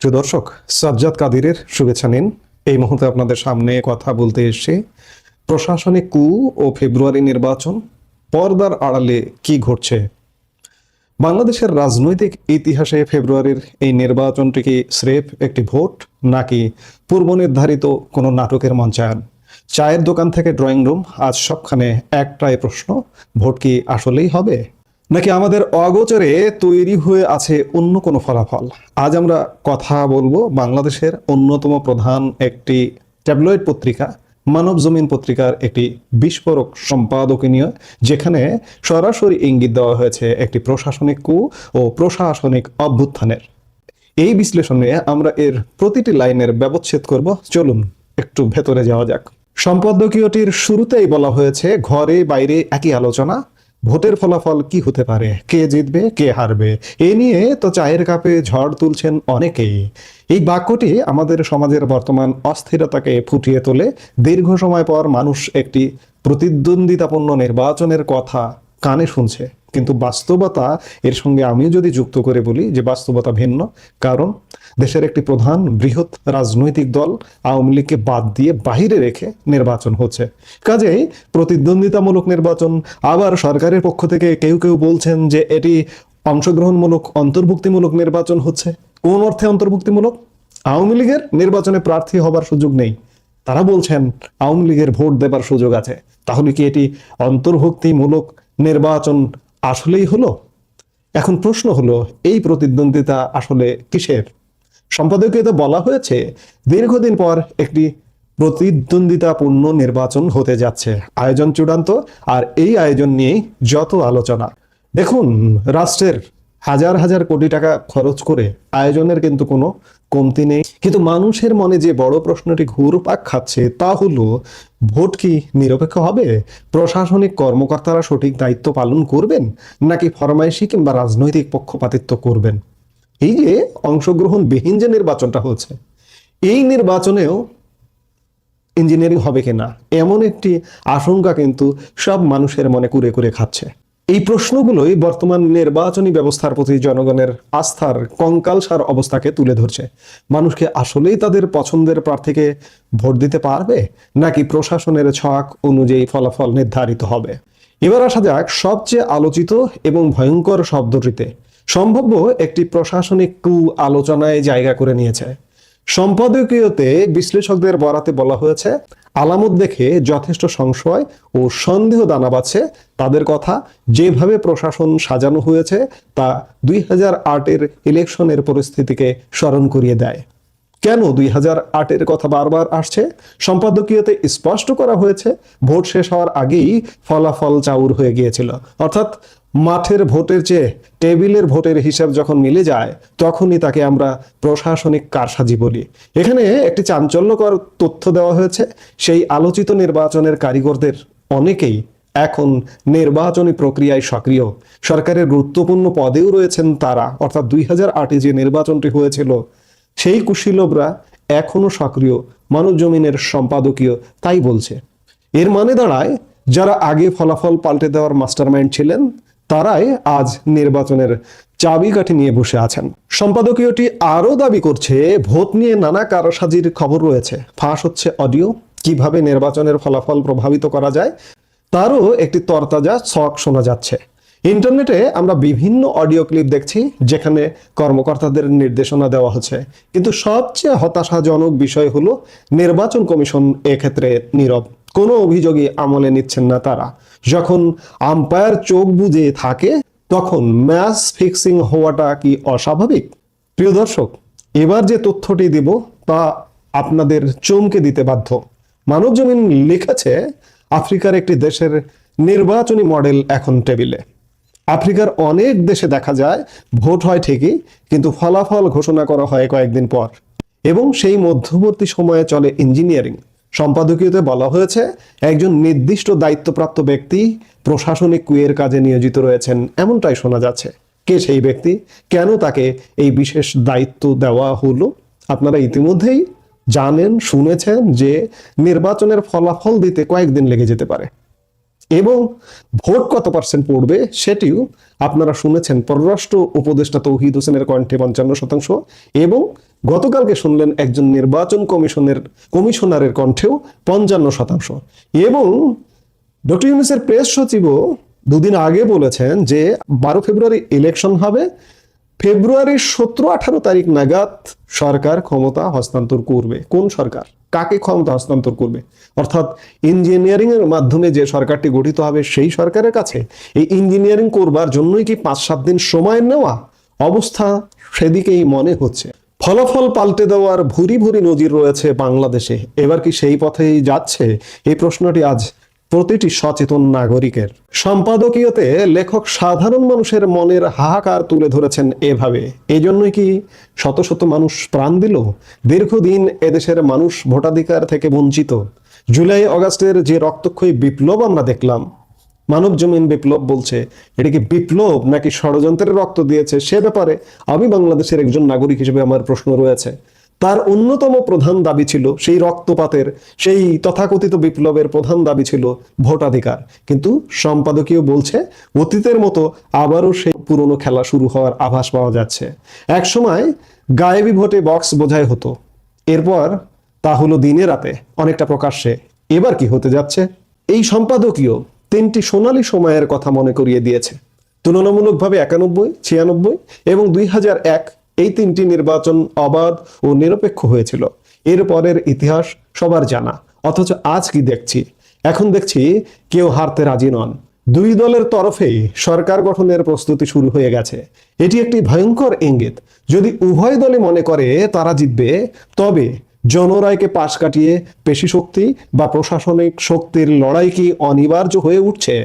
প্রিয় দর্শক, সাজ্জাদ কাদিরের শুভেচ্ছা নিন। এই মুহূর্তে আপনাদের সামনে কথা বলতে এসে প্রশাসনিক কু ও ফেব্রুয়ারি নির্বাচন পর্দার আড়ালে কি ঘটছে? বাংলাদেশের রাজনৈতিক ইতিহাসে ফেব্রুয়ারির এই নির্বাচনটি কি স্রেফ একটি ভোট, নাকি পূর্ব নির্ধারিত কোনো নাটকের মঞ্চায়ন? চায়ের দোকান থেকে ড্রয়িং রুম, আজ সবখানে একটাই প্রশ্ন, ভোট কি আসলেই হবে? নাকি আমাদের অগোচরে তৈরি হয়ে আছে অন্য কোনো ফলাফল? আজ আমরা কথা বলব বাংলাদেশের অন্যতম প্রধান একটি ট্যাবলয়েড পত্রিকা, মানব জমিন পত্রিকার একটি বিস্ফোরক সম্পাদকীয় যেখানে সরাসরি ইঙ্গিত দেওয়া হয়েছে একটি প্রশাসনিক কু ও প্রশাসনিক অভ্যুত্থানের। এই বিশ্লেষণে আমরা এর প্রতিটি লাইনের ব্যবচ্ছেদ করব। চলুন একটু ভেতরে যাওয়া যাক। সম্পাদকীয়টির শুরুতেই বলা হয়েছে, ঘরে বাইরে একই আলোচনা ভোটের ফলাফল কি হতে পারে? কে জিতবে, কে হারবে? এ নিয়ে তো চায়ের কাপে ঝড় তুলছেন অনেকেই। এই বাক্যটি আমাদের সমাজের বর্তমান অস্থিরতাকে ফুটিয়ে তোলে। দীর্ঘ সময় পর মানুষ একটি প্রতিদ্বন্দ্বিতাপূর্ণ নির্বাচনের কথা কানে শুনছে। কিন্তু বাস্তবতা এর সঙ্গে আমিও যদি যুক্ত করে বলি যে বাস্তবতা ভিন্ন, কারণ দেশের একটি প্রধান বৃহৎ রাজনৈতিক দল আওয়ামী লীগকে বাদ দিয়ে বাহিরে রেখে নির্বাচন হচ্ছে। কাজেই প্রতিদ্বন্দ্বিতামূলক নির্বাচন আবার সরকারের পক্ষ থেকে কেউ কেউ বলছেন যে এটি অংশগ্রহণমূলক, অন্তর্ভুক্তিমূলক নির্বাচন হচ্ছে। কোন অর্থে অন্তর্ভুক্তিমূলক? আওয়ামী লীগের নির্বাচনে প্রার্থী হবার সুযোগ নেই। তারা বলছেন আওয়ামী লীগের ভোট দেবার সুযোগ আছে। তাহলে কি এটি অন্তর্ভুক্তিমূলক নির্বাচন আসলেই হলো? এখন প্রশ্ন হলো, এই প্রতিদ্বন্দ্বিতা আসলে কিসের? সম্পাদকীয়তে বলা হয়েছে, দীর্ঘদিন পর একটি প্রতিদ্বন্দ্বিতাপূর্ণ নির্বাচন হতে যাচ্ছে। আয়োজন চূড়ান্ত, আর এই আয়োজন নিয়েই যত আলোচনা। দেখুন, রাষ্ট্রের হাজার হাজার কোটি টাকা খরচ করে আয়োজনের কিন্তু কোনো কমতি নেই। কিন্তু মানুষের মনে যে বড় প্রশ্নটি ঘুরপাক খাচ্ছে, তা হলো, ভোট কি নিরপেক্ষ হবে? প্রশাসনিক কর্মকর্তারা সঠিক দায়িত্ব পালন করবেন, নাকি ফরমাইশি কিংবা রাজনৈতিক পক্ষপাতিত্ব করবেন? এই যে অংশগ্রহণবিহীন যে নির্বাচনটা হচ্ছে, এই নির্বাচনেও ইঞ্জিনিয়ারিং হবে কিনা? এমন একটি আশঙ্কা কিন্তু সব মানুষের মনে কুরে কুরে খাচ্ছে। এই প্রশ্নগুলোই বর্তমান নির্বাচনী ব্যবস্থার প্রতি জনগণের আস্থার কঙ্কালসার অবস্থাকে তুলে ধরছে। মানুষকে আসলেই তাদের পছন্দের প্রার্থীকে ভোট দিতে পারবে? নাকি প্রশাসনের ছক অনুযায়ী ফলাফল নির্ধারিত হবে? এবার আসা যাক সবচেয়ে আলোচিত এবং ভয়ঙ্কর শব্দটিতে। সম্ভাব্য একটি প্রশাসনিক কু আলোচনায় জায়গা করে নিয়েছে। সম্পাদকীয়তে বিশ্লেষকদের বরাতে বলা হয়েছে আলামত দেখে যথেষ্ট সংশয় ও সন্দেহ দানা বাচ্ছে তাদের কথা যেভাবে প্রশাসন সাজানো হয়েছে তা দুই হাজার আটের ইলেকশনের পরিস্থিতিকে স্মরণ করিয়ে দেয়। কেন দুই হাজার আটের কথা বারবার আসছে? সম্পাদকীয়তে স্পষ্ট করা হয়েছে, ভোট শেষ হওয়ার আগেই ফলাফল চাউর হয়ে গিয়েছিল। অর্থাৎ মাঠের ভোটের চেয়ে টেবিলের ভোটের হিসাব যখন মিলে যায়, তখনই তাকে আমরা প্রশাসনিক কারসাজি বলি। এখানে একটি চাঞ্চল্যকর তথ্য দেওয়া হয়েছে, সেই আলোচিত নির্বাচনের কারিগরদের অনেকেই এখন নির্বাচনী প্রক্রিয়ায় সক্রিয়। সরকারের গুরুত্বপূর্ণ পদেও রয়েছেন তারা, অর্থাৎ দুই হাজার আটে যে নির্বাচনটি হয়েছিল, সেই কুশীলবরা এখনও সক্রিয়, মানব জমিনের সম্পাদকীয়, তাই বলছে। এর মানে দাঁড়ায়, যারা আগে ফলাফল পাল্টে দেওয়ার মাস্টারমাইন্ড ছিলেন তারাই আজ নির্বাচনের চাবিকাঠি নিয়ে বসে আছেন। সম্পাদকীয়টি আরও দাবি করছে, ভোট নিয়ে নানা কারসাজির খবর রয়েছে। ফাঁস হচ্ছে অডিও, কীভাবে নির্বাচনের ফলাফল প্রভাবিত করা যায়, তারও একটি তরতাজা ছক শোনা যাচ্ছে। ইন্টারনেটে আমরা বিভিন্ন অডিও ক্লিপ দেখছি, যেখানে কর্মকর্তাদের নির্দেশনা দেওয়া হচ্ছে। কিন্তু সবচেয়ে হতাশাজনক বিষয় হলো, নির্বাচন কমিশন এক্ষেত্রে নীরব। কোনো অভিযোগে আমলে নিচ্ছেন না তারা। যখন আম্পায়ার চোখ বুজে থাকে, তখন ম্যাচ ফিক্সিং হওয়াটা কি অস্বাভাবিক? প্রিয় দর্শক, এবার যে তথ্যটি দিব, তা আপনাদের চমকে দিতে বাধ্য। মানব জমিন লিখেছে, আফ্রিকার একটি দেশের নির্বাচনী মডেল এখন টেবিলে। আফ্রিকার অনেক দেশে দেখা যায়, ভোট হয় ঠিকই, কিন্তু ফলাফল ঘোষণা করা হয় কয়েকদিন পর। এবং সেই মধ্যবর্তী সময়ে চলে ইঞ্জিনিয়ারিং। সম্পাদকীয়তে বলা হয়েছে, একজন নির্দিষ্ট দায়িত্বপ্রাপ্ত ব্যক্তি প্রশাসনিক কুয়ের কাজে নিয়োজিত রয়েছেন, এমনটাই শোনা যাচ্ছে। কে সেই ব্যক্তি? কেন তাকে এই বিশেষ দায়িত্ব দেওয়া হলো? আপনারা ইতিমধ্যেই জানেন, শুনেছেন যে নির্বাচনের ফলাফল দিতে কয়েকদিন লেগে যেতে পারে। এবং ভোট কত পার্সেন্ট পড়বে সেটিও আপনারা শুনেছেন পররাষ্ট্র উপদেষ্টা তৌহিদ হোসেনের কণ্ঠে পঞ্চান্ন শতাংশ এবং গতকালকে শুনলেন একজন নির্বাচন কমিশনের কমিশনারের কণ্ঠেও পঞ্চান্ন শতাংশ। এবং ডক্টর ইউনুসের প্রেস সচিবও দুদিন আগে বলেছেন যে বারো ফেব্রুয়ারি ইলেকশন হবে ফেব্রুয়ারির সতেরো, আঠারো তারিখ নাগাদ সরকার ক্ষমতা হস্তান্তর করবে। কোন সরকার? কাকে ক্ষমতা হস্তান্তর করবে? অর্থাৎ ইঞ্জিনিয়ারিং এর মাধ্যমে যে সরকারটি গঠিত হবে সেই সরকারের কাছে এই ইঞ্জিনিয়ারিং করবার জন্যই কি পাঁচ, সাত দিন সময় নেওয়া অবস্থা সেদিকেই মনে হচ্ছে। ফলাফল পাল্টে দেওয়ার ভুরি ভুরি নজির রয়েছে বাংলাদেশে। এবার কি সেই পথেই যাচ্ছে? এই প্রশ্নটি আজ প্রতিটি সচেতন নাগরিকের। সম্পাদকীয়তে লেখক সাধারণ মানুষের মনের হাহাকার তুলে ধরেছেন এভাবে। এই জন্যই কি শত শত মানুষ প্রাণ দিল? দীর্ঘদিন এদেশের মানুষ ভোটাধিকার থেকে বঞ্চিত। জুলাই, অগাস্টের যে রক্তক্ষয়ী বিপ্লব আমরা দেখলাম, মানব জমিন বিপ্লব বলছে, এটা কি বিপ্লব নাকি ষড়যন্ত্রের রক্ত দিয়েছে? সে ব্যাপারে আমি বাংলাদেশের একজন নাগরিক হিসেবে আমার প্রশ্ন রয়েছে। তার অন্যতম প্রধান দাবি ছিল সেই রক্তপাতের, সেই তথাকথিত বিপ্লবের প্রধান দাবি ছিল ভোটাধিকার। কিন্তু সম্পাদকীয় বলছে, অতীতের মতো আবারও সেই পুরনো খেলা শুরু হওয়ার আভাস পাওয়া যাচ্ছে। একসময় গায়েবী ভোটে বক্স বোঝাই হতো। এরপর তা হলো দিনে রাতে, অনেকটা প্রকাশ্যে। এবার কি হতে যাচ্ছে? এই সম্পাদকীয় তিনটি সোনালী সময়ের কথা মনে করিয়ে দিয়েছে। তুলনামূলকভাবে একানব্বই, ছিয়ানব্বই এবং দুই হাজার এক এই তিনটি নির্বাচন অবাধ ও নিরপেক্ষ হয়েছিল। এর পরের ইতিহাস সবার জানা, অথচ আজ কি দেখছি? এখন দেখছি কেউ হারতে রাজি নন। দুই দলের তরফেই সরকার গঠনের প্রস্তুতি শুরু হয়ে গেছে। এটি একটি ভয়ঙ্কর ইঙ্গিত। যদি উভয় দলই মনে করে তারা জিতবে, তবে জনরায়কে পাশ কাটিয়ে পেশি শক্তি বা প্রশাসনিক শক্তির লড়াই কি অনিবার্য হয়ে উঠছে?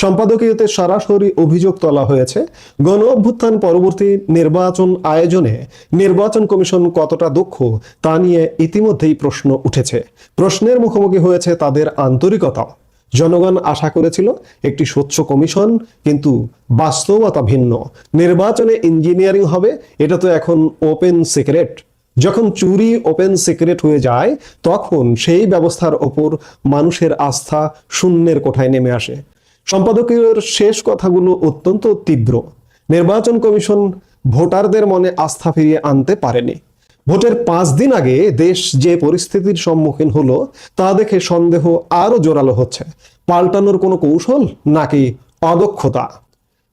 সম্পাদকীয়তে সরাসরি অভিযোগ তোলা হয়েছে। গণ অভ্যুত্থান পরবর্তী নির্বাচন আয়োজনে নির্বাচন কমিশন কতটা দক্ষ তা নিয়ে ইতিমধ্যেই প্রশ্ন উঠেছে। প্রশ্নের মুখোমুখি হয়েছে তাদের আন্তরিকতা জনগণ আশা করেছিল একটি স্বচ্ছ কমিশন, কিন্তু বাস্তবতা ভিন্ন। নির্বাচনে ইঞ্জিনিয়ারিং হবে, এটা তো এখন ওপেন সিক্রেট। যখন চুরি ওপেন সিক্রেট হয়ে যায়, তখন সেই ব্যবস্থার ওপর মানুষের আস্থা শূন্যের কোঠায় নেমে আসে। সম্পাদকীয় শেষ কথাগুলো অত্যন্ত তীব্র। নির্বাচন কমিশন ভোটারদের মনে আস্থা ফিরিয়ে আনতে পারেনি। ভোটের পাঁচ দিন আগে দেশ যে পরিস্থিতির সম্মুখীন হলো, তা দেখে সন্দেহ আরও জোরালো হচ্ছে। পাল্টানোর কোনো কৌশল নাকি অদক্ষতা?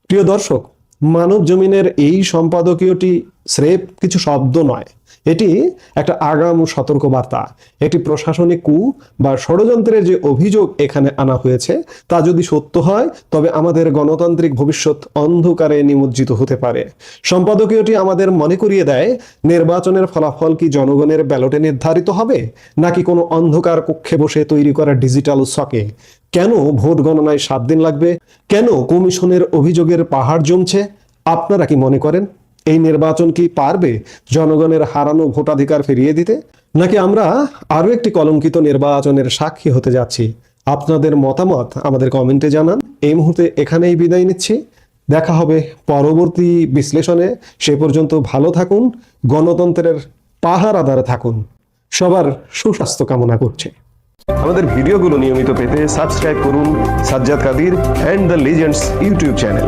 প্রিয় দর্শক মানব জমিনের এই সম্পাদকীয়টি স্রেফ কিছু শব্দ নয়। এটি একটা আগাম সতর্কবার্তা। একটি প্রশাসনিক কু বা ষড়যন্ত্রের যে অভিযোগ এখানে আনা হয়েছে, তা যদি সত্য হয়, তবে আমাদের গণতান্ত্রিক ভবিষ্যৎ অন্ধকারে নিমজ্জিত হতে পারে। সম্পাদকীয়টি আমাদের মনে করিয়ে দেয়, নির্বাচনের ফলাফল কি জনগণের ব্যালটে নির্ধারিত হবে, নাকি কোনো অন্ধকার কক্ষে বসে তৈরি করা ডিজিটাল সকে কেন ভোট গণনায় সাত দিন লাগবে? কেন কমিশনের অভিযোগের পাহাড় জমছে? আপনারা কি মনে করেন? এই নির্বাচন কি পারবে? জনগণের হারানো ভোটাধিকার ফিরিয়ে দিতে? নাকি আমরা আরও একটি কলঙ্কিত নির্বাচনের সাক্ষী হতে যাচ্ছি? আপনাদের মতামত আমাদের কমেন্টে জানান। এই মুহূর্তে এখানেই বিদায় নিচ্ছি। দেখা হবে পরবর্তী বিশ্লেষণে। সে পর্যন্ত ভালো থাকুন, গণতন্ত্রের পাহারাদার থাকুন। সবার সুস্বাস্থ্য কামনা করছে। আমাদের ভিডিওগুলো নিয়মিত পেতে সাবস্ক্রাইব করুন Sajjad Kadir and the legends YouTube channel.